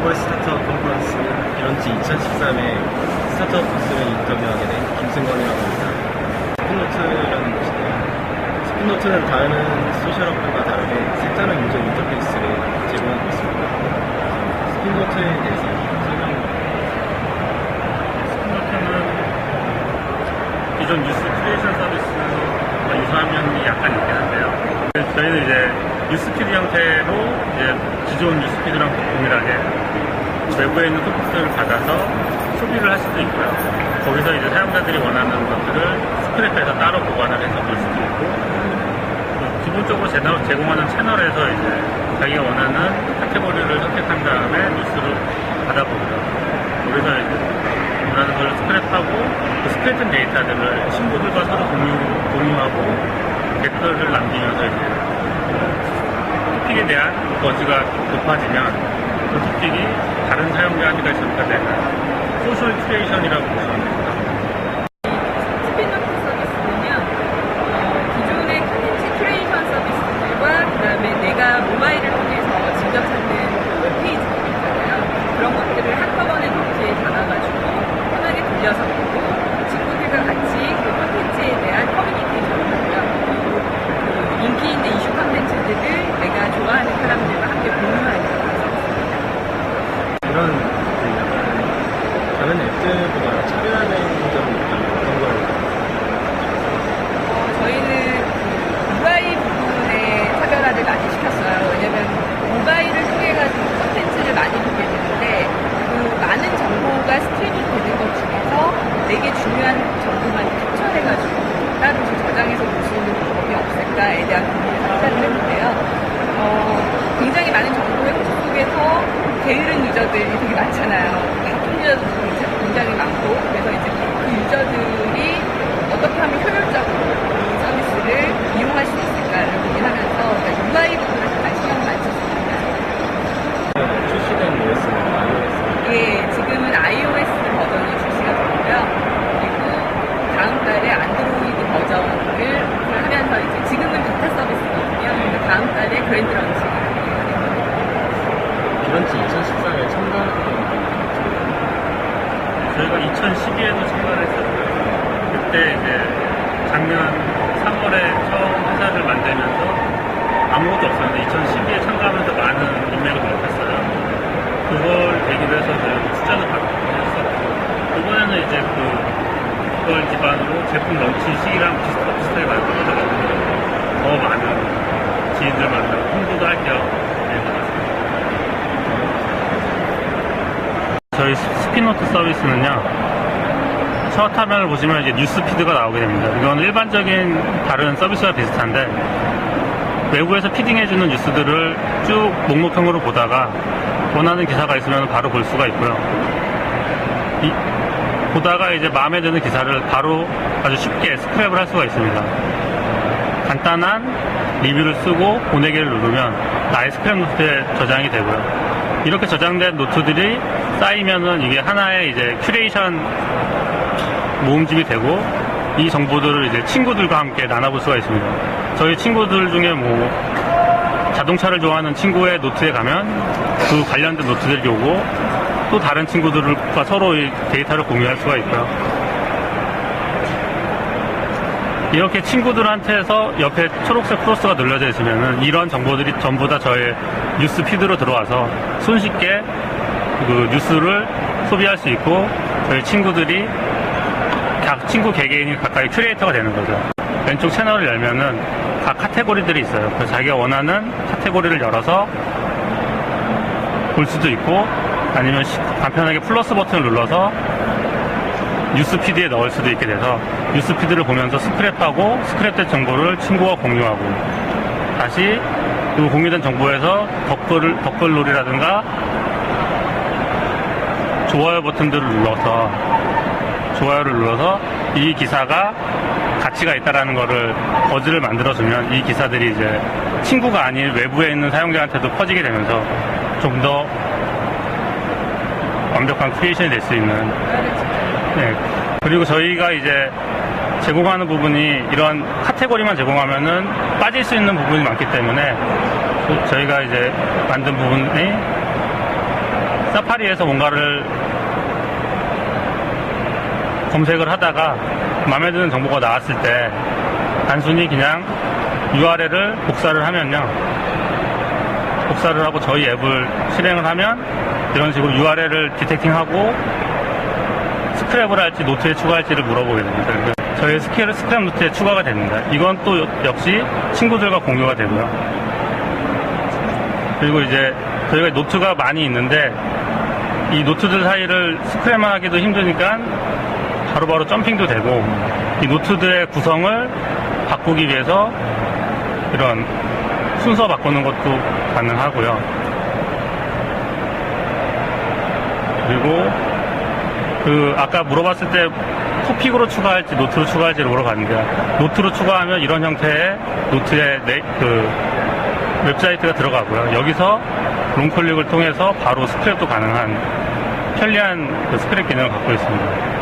글로벌 스타트업 컨퍼런스 이런지 2013에 스타트업 부스를 인터뷰하게 된 김승건이라고 합니다. 스피노트라는 곳인데요. 스피노트는 다른 소셜어플과 다르게 색다른 유저 인터페이스를 제공하고 있습니다. 스피노트에 대해서 설명 스피노트는 기존 뉴스 크리에이션 서비스와 유사한 면이 약간 있긴 한데요. 저희는 이제 뉴스피드 형태로 이제 기존 뉴스피드랑 동일하게 외부에 있는 토픽들을 받아서 소비를 할 수도 있고요. 거기서 이제 사용자들이 원하는 것들을 스크랩해서 따로 보관을 해서 볼 수도 있고 또 기본적으로 제공하는 채널에서 이제 자기가 원하는 카테고리를 선택한 다음에 뉴스를 받아보고요. 거기서 원하는 걸 스크랩하고 그 스크랩된 데이터들을 친구들과 서로 공유, 공유하고 댓글을 남기면서 대한 버즈가 높아지면 그 토픽이 다른 사용자한테 전파되는 소셜 큐레이션이라고 보시면 됩니다. 어, 그 같이 그 콘텐츠에 대한. 그리고 그 인기 있는 이슈 콘텐츠들을 내가 좋아하는 사람들과 함께 공유하는 서비스입니다. 이런 그 다른 앱들보다 차별화된 점이 어떤 걸 어, 저희는 그 UI 부분에 차별화를 많이 시켰어요. 왜냐면 모바일을 통해 가지고 콘텐츠를 많이 보게 되는데 그 많은 정보가 스트리밍 되는 것 중에서 내게 중요한 정보만 캡처해 가지고 따로 좀 저장해서 볼 수 있는 방법이 없을까에 대한 고민을 상당히 했는데요. 어, 굉장히 많은 정보의 호수 속에서 유저들이 되게 많잖아요. 바쁜 유저들도 굉장히 많고 그래서 이제 그 유저들이 어떻게 하면 효율적으로 이 서비스를 이용할 수 있을까를 고민하면서 그러니까 UI 부분을 가장 신경을 많이 썼습니다. 출시된 OS는 iOS 예, 지금은 iOS 버전이 출시가 됐고요. 그리고 다음 달에 안드로이드 버전을 오픈하면서 이제 지금은 베타 서비스거든요. 그래서 다음 달에 그랜드 런칭을 2013에 참가하게 된 저희가 2012에도 참가를 했었고요. 그때 이제 작년 3월에 처음 회사를 만들면서 아무것도 없었는데 2012에 참가하면서 많은 인맥을 넓혔어요. 그걸 계기로 해서 저희가 투자도 받고 이번에는 이제 그 그걸 기반으로 제품 런치 시기랑 비슷하, 비슷하게 많이 떨어져가지고 더 많은 지인들 만나고 홍보도 할겸 나왔습니다. 저희 스피노트 서비스는요. 첫 화면을 보시면 이제 뉴스 피드가 나오게 됩니다. 이건 일반적인 다른 서비스와 비슷한데 외부에서 피딩해주는 뉴스들을 쭉 목록형으로 보다가 원하는 기사가 있으면 바로 볼 수가 있고요. 이- 보다가 이제 마음에 드는 기사를 바로 아주 쉽게 스크랩을 할 수가 있습니다. 간단한 리뷰를 쓰고 보내기를 누르면 나의 스크랩 노트에 저장이 되고요. 이렇게 저장된 노트들이 쌓이면은 이게 하나의 이제 큐레이션 모음집이 되고 이 정보들을 이제 친구들과 함께 나눠볼 수가 있습니다. 저희 친구들 중에 뭐 자동차를 좋아하는 친구의 노트에 가면 그 관련된 노트들이 오고 또 다른 친구들과 서로 이 데이터를 공유할 수가 있고요. 이렇게 친구들한테서 옆에 초록색 크로스가 눌러져 있으면은 이런 정보들이 전부 다 저의 뉴스 피드로 들어와서 손쉽게 그 뉴스를 소비할 수 있고 저희 친구들이 각 친구 개개인이 가까이 큐레이터가 되는 거죠. 왼쪽 채널을 열면은 각 카테고리들이 있어요. 그래서 자기가 원하는 카테고리를 열어서 볼 수도 있고 아니면 시- 간편하게 플러스 버튼을 눌러서 뉴스피드에 넣을 수도 있게 돼서 뉴스피드를 보면서 스크랩하고 스크랩된 정보를 친구와 공유하고 다시 그 공유된 정보에서 댓글을, 댓글놀이라든가 좋아요 버튼들을 눌러서 좋아요를 눌러서 이 기사가 가치가 있다라는 거를 버즈를 만들어주면 이 기사들이 이제 친구가 아닌 외부에 있는 사용자한테도 퍼지게 되면서 좀 더 완벽한 크리에이션이 될 수 있는 네. 그리고 저희가 이제 제공하는 부분이 이런 카테고리만 제공하면은 빠질 수 있는 부분이 많기 때문에 저- 저희가 이제 만든 부분이 사파리에서 뭔가를 검색을 하다가 마음에 드는 정보가 나왔을 때 단순히 그냥 URL을 복사를 하면요. 복사를 하고 저희 앱을 실행을 하면 이런 식으로 URL을 디텍팅하고 스크랩을 할지 노트에 추가할지를 물어보게 됩니다. 저희 스크랩, 스크랩 노트에 추가가 됩니다. 이건 또 역시 친구들과 공유가 되고요. 그리고 이제 저희가 노트가 많이 있는데 이 노트들 사이를 스크랩만 하기도 힘드니까 바로 바로 점핑도 되고 이 노트들의 구성을 바꾸기 위해서 이런 순서 바꾸는 것도 가능하고요. 그리고 그 아까 물어봤을 때 토픽으로 추가할지 노트로 추가할지를 물어봤는데 노트로 추가하면 이런 형태의 노트의 네, 그 웹사이트가 들어가고요. 여기서 롱클릭을 통해서 바로 스크랩도 가능한 편리한 그 스크랩 기능을 갖고 있습니다.